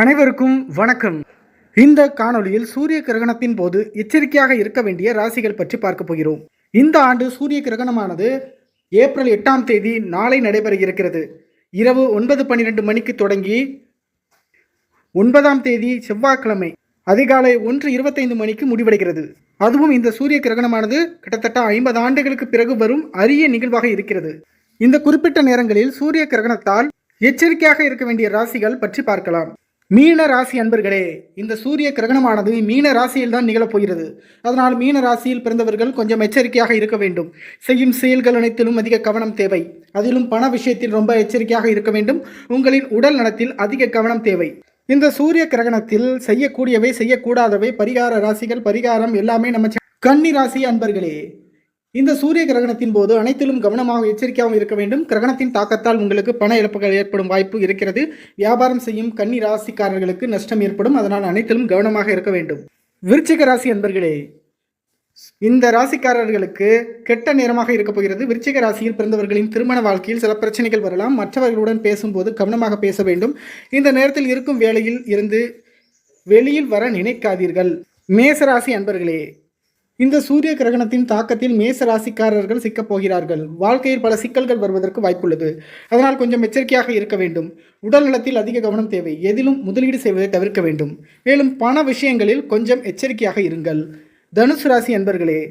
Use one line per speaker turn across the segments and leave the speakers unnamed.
அனைவருக்கும் வணக்கம். இந்த காணொளியில் சூரிய கிரகணத்தின் போது எச்சரிக்கையாக இருக்க வேண்டிய ராசிகள் பற்றி பார்க்க போகிறோம். இந்த ஆண்டு சூரிய கிரகணமானது ஏப்ரல் எட்டாம் தேதி நாளை நடைபெற இருக்கிறது. இரவு ஒன்பது பன்னிரெண்டு மணிக்கு தொடங்கி ஒன்பதாம் தேதி செவ்வாய்க்கிழமை அதிகாலை ஒன்று இருபத்தைந்து மணிக்கு முடிவடைகிறது. அதுவும் இந்த சூரிய கிரகணமானது கிட்டத்தட்ட ஐம்பது ஆண்டுகளுக்கு பிறகு வரும் அரிய நிகழ்வாக இருக்கிறது. இந்த குறிப்பிட்ட நேரங்களில் சூரிய கிரகணத்தால் எச்சரிக்கையாக இருக்க வேண்டிய ராசிகள் பற்றி பார்க்கலாம். மீன ராசி அன்பர்களே இந்த சூரிய கிரகணமானது மீன ராசியில் தான் நிகழப் போகிறது. அதனால் மீன ராசியில் பிறந்தவர்கள் கொஞ்சம் எச்சரிக்கையாக இருக்க வேண்டும். செய்யும் செயல்கள் அனைத்திலும் அதிக கவனம் தேவை. அதிலும் பண விஷயத்தில் ரொம்ப எச்சரிக்கையாக இருக்க வேண்டும். உங்களின் உடல் நலத்தில் அதிக கவனம் தேவை. இந்த சூரிய கிரகணத்தில் செய்யக்கூடியவை செய்யக்கூடாதவை பரிகார ராசிகள் பரிகாரம் எல்லாமே நம்ம கன்னி ராசி அன்பர்களே இந்த சூரிய கிரகணத்தின் போது அனைத்திலும் கவனமாக எச்சரிக்கையாகவும் இருக்க வேண்டும். கிரகணத்தின் தாக்கத்தால் உங்களுக்கு பண இழப்புகள் ஏற்படும் வாய்ப்பு இருக்கிறது. வியாபாரம் செய்யும் கன்னி ராசிக்காரர்களுக்கு நஷ்டம் ஏற்படும். அதனால் அனைத்திலும் கவனமாக இருக்க வேண்டும். விருச்சிக ராசி அன்பர்களே இந்த ராசிக்காரர்களுக்கு கெட்ட நேரமாக இருக்கப் போகிறது. விருச்சிக ராசியில் பிறந்தவர்களின் திருமண வாழ்க்கையில் சில பிரச்சனைகள் வரலாம். மற்றவர்களுடன் பேசும்போது கவனமாக பேச வேண்டும். இந்த நேரத்தில் இருக்கும் வேலையில் இருந்து வெளியில் வர நினைக்காதீர்கள். மேசராசி அன்பர்களே இந்த சூரிய கிரகணத்தின் தாக்கத்தில் மேச ராசிக்காரர்கள் சிக்கப் போகிறார்கள். வாழ்க்கையில் பல சிக்கல்கள் வருவதற்கு வாய்ப்புள்ளது. அதனால் கொஞ்சம் எச்சரிக்கையாக இருக்க வேண்டும். உடல் நலத்தில் அதிக கவனம் தேவை. எதிலும் முதலீடு செய்வதை தவிர்க்க வேண்டும். மேலும் பண விஷயங்களில் கொஞ்சம் எச்சரிக்கையாக இருங்கள். தனுசு ராசி அன்பர்களே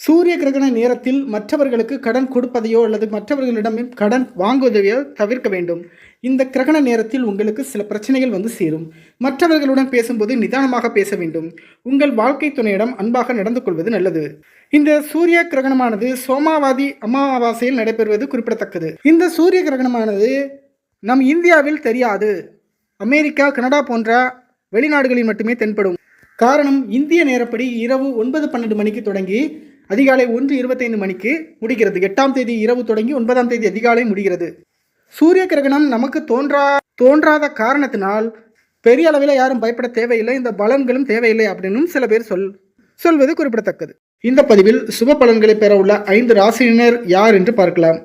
சூரிய கிரகண நேரத்தில் மற்றவர்களுக்கு கடன் கொடுப்பதையோ அல்லது மற்றவர்களிடம் கடன் வாங்குவதையோ தவிர்க்க வேண்டும். இந்த கிரகண நேரத்தில் உங்களுக்கு சில பிரச்சனைகள் வந்து சேரும். மற்றவர்களுடன் பேசும்போது நிதானமாக பேச வேண்டும். உங்கள் வாழ்க்கை துணையிடம் அன்பாக நடந்து கொள்வது நல்லது. இந்த சூரிய கிரகணமானது சோமாவாதி அமாவாசையில் நடைபெறுவது குறிப்பிடத்தக்கது. இந்த சூரிய கிரகணமானது நம் இந்தியாவில் தெரியாது. அமெரிக்கா கனடா போன்ற வெளிநாடுகளில் மட்டுமே தென்படும். காரணம் இந்திய நேரப்படி இரவு ஒன்பது பன்னெண்டு மணிக்கு தொடங்கி அதிகாலை ஒன்று இருபத்தைந்து மணிக்கு முடிகிறது. எட்டாம் தேதி இரவு தொடங்கி ஒன்பதாம் தேதி அதிகாலை முடிகிறது. சூரிய கிரகணம் நமக்கு தோன்றா தோன்றாத காரணத்தினால் பெரிய அளவில் யாரும் பயப்பட தேவையில்லை. இந்த பலன்களும் தேவையில்லை அப்படின்னும் சில பேர் சொல் சொல்வது குறிப்பிடத்தக்கது. இந்த பதிவில் சுப பலன்களை பெற உள்ள ஐந்து ராசியினர் யார் என்று பார்க்கலாம்.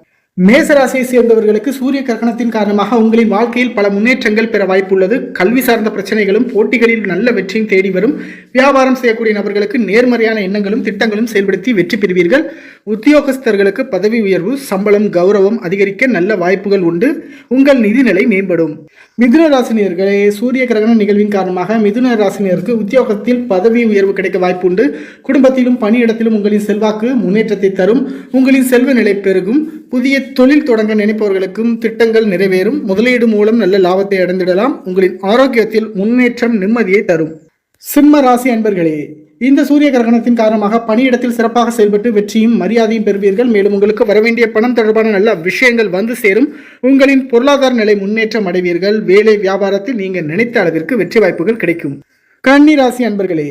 மேசராசியை சேர்ந்தவர்களுக்கு சூரிய கிரகணத்தின் காரணமாக உங்களின் வாழ்க்கையில் பல முன்னேற்றங்கள் பெற வாய்ப்புள்ளது. கல்வி சார்ந்த பிரச்சனைகளும் போட்டிகளில் நல்ல வெற்றியும் தேடி வரும். வியாபாரம் செய்யக்கூடிய நபர்களுக்கு நேர்மறையான எண்ணங்களும் திட்டங்களும் செயல்படுத்தி வெற்றி பெறுவீர்கள். உத்தியோகஸ்தர்களுக்கு பதவி உயர்வு சம்பளம் கௌரவம் அதிகரிக்க நல்ல வாய்ப்புகள் உண்டு. உங்கள் நிதிநிலை மேம்படும். மிதுன ராசினியர்களே சூரிய கிரகண நிகழ்வின் காரணமாக மிதுன ராசினியருக்கு உத்தியோகத்தில் பதவி உயர்வு கிடைக்க வாய்ப்பு உண்டு. குடும்பத்திலும் பணியிடத்திலும் உங்களின் செல்வாக்கு முன்னேற்றத்தை தரும். உங்களின் செல்வ நிலை பெருகும். புதிய தொழில் தொடங்க நினைப்பவர்களுக்கும் திட்டங்கள் நிறைவேறும். முதலீடு மூலம் நல்ல லாபத்தை அடைந்திடலாம். உங்களின் ஆரோக்கியத்தில் முன்னேற்றம் நிம்மதியை தரும். சிம்ம ராசி அன்பர்களே இந்த சூரிய கிரகணத்தின் காரணமாக பணியிடத்தில் சிறப்பாக செயல்பட்டு வெற்றியும் மரியாதையும் பெறுவீர்கள். மேலும் உங்களுக்கு வரவேண்டிய பணம் தொடர்பான நல்ல விஷயங்கள் வந்து சேரும். உங்களின் பொருளாதார நிலை முன்னேற்றம் அடைவீர்கள். வேலை வியாபாரத்தில் நீங்கள் நினைத்த அளவிற்கு வெற்றி வாய்ப்புகள் கிடைக்கும். கன்னி ராசி அன்பர்களே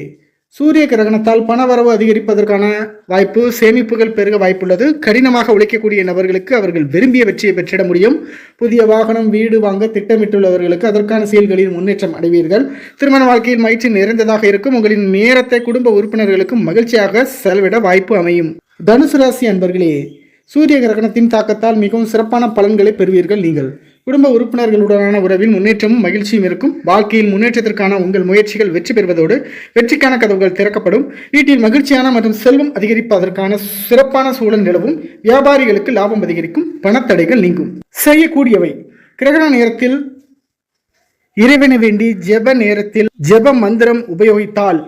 சூரிய கிரகணத்தால் பணவரவு அதிகரிப்பதற்கான வாய்ப்பு சேமிப்புகள் பெருக வாய்ப்புள்ளது. கடினமாக உழைக்கக்கூடிய நபர்களுக்கு அவர்கள் விரும்பிய வெற்றியை பெற்றிட முடியும். புதிய வாகனம் வீடு வாங்க திட்டமிட்டுள்ளவர்களுக்கு அதற்கான செயல்களில் முன்னேற்றம் அடைவீர்கள். திருமண வாழ்க்கையில் மகிழ்ச்சி நிறைந்ததாக இருக்கும். உங்களின் நேரத்தை குடும்ப உறுப்பினர்களுக்கு மகிழ்ச்சியாக செலவிட வாய்ப்பு அமையும். தனுசு ராசி அன்பர்களே சூரிய கிரகணத்தின் தாக்கத்தால் மிகவும் சிறப்பான பலன்களை பெறுவீர்கள் நீங்கள். குடும்ப உறுப்பினர்களுடனான உறவில் முன்னேற்றமும் மகிழ்ச்சியும் இருக்கும். வாழ்க்கையில் முன்னேற்றத்திற்கான உங்கள் முயற்சிகள் வெற்றி பெறுவதோடு வெற்றிக்கான கதவுகள் திறக்கப்படும். வீட்டில் மகிழ்ச்சியான மற்றும் செல்வம் அதிகரிப்பதற்கான சிறப்பான சூழல் நிலவும். வியாபாரிகளுக்கு லாபம் அதிகரிக்கும். பணத்தடைகள் நீங்கும். செய்யக்கூடியவை. கிரகண நேரத்தில் இறைவனை வேண்டி ஜெப நேரத்தில் ஜெப மந்திரம் உபயோகித்தால்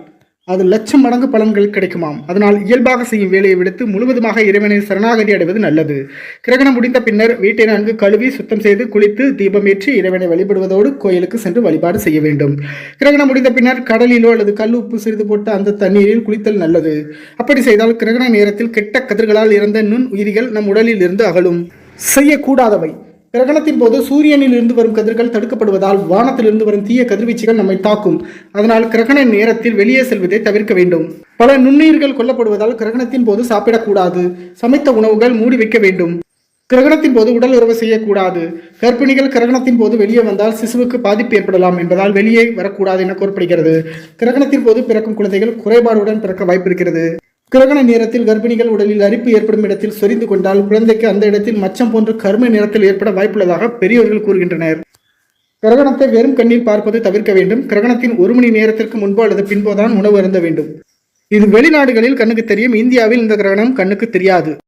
அது லட்சம் மடங்கு பலன்கள் கிடைக்குமாம். அதனால் இயல்பாக செய்யும் வேலையை விடுத்து முழுவதுமாக இறைவனை சரணாகதி அடைவது நல்லது. கிரகணம் முடிந்த பின்னர் வீட்டை நன்கு கழுவி சுத்தம் செய்து குளித்து தீபமேற்றி இறைவனை வழிபடுவதோடு கோயிலுக்கு சென்று வழிபாடு செய்ய வேண்டும். கிரகணம் முடிந்த பின்னர் கடலிலோ அல்லது கல் உப்பு சிறிது போட்டு அந்த தண்ணீரில் குளித்தல் நல்லது. அப்படி செய்தால் கிரகண நேரத்தில் கெட்ட கதிர்களால் இறந்த நுண் உயிரிகள் நம் உடலில் இருந்து அகலும். செய்யக்கூடாதவை. கிரகணத்தின் போது சூரியனில் இருந்து வரும் கதிர்கள் தடுக்கப்படுவதால் வானத்திலிருந்து வரும் தீய கதிர்வீச்சுகள் நம்மை தாக்கும். அதனால் கிரகண நேரத்தில் வெளியே செல்வதை தவிர்க்க வேண்டும். பல நுண்ணுயிர்கள் கொல்லப்படுவதால் கிரகணத்தின் போது சாப்பிடக்கூடாது. சமைத்த உணவுகள் மூடி வைக்க வேண்டும். கிரகணத்தின் போது உடல் உறவு செய்யக்கூடாது. கர்ப்பிணிகள் கிரகணத்தின் போது வெளியே வந்தால் சிசுவுக்கு பாதிப்பு ஏற்படலாம் என்பதால் வெளியே வரக்கூடாது என கூறப்படுகிறது கிரகணத்தின் போது பிறக்கும் குழந்தைகள் குறைபாடுடன் பிறக்க வாய்ப்பு இருக்கிறது. கிரகண நேரத்தில் கர்ப்பிணிகள் உடலில் அரிப்பு ஏற்படும் இடத்தில் சொரிந்து கொண்டால் குழந்தைக்கு அந்த இடத்தில் மச்சம் போன்ற கருமை நிறத்தில் ஏற்பட வாய்ப்புள்ளதாக பெரியவர்கள் கூறுகின்றனர். கிரகணத்தை வெறும் கண்ணில் பார்ப்பது தவிர்க்க வேண்டும். கிரகணத்தின் ஒரு மணி நேரத்திற்கு முன்போ அல்லது பின்போதான் உணவு அருந்த வேண்டும். இது வெளிநாடுகளில் கண்ணுக்கு தெரியும். இந்தியாவில் இந்த கிரகணம் கண்ணுக்கு தெரியாது.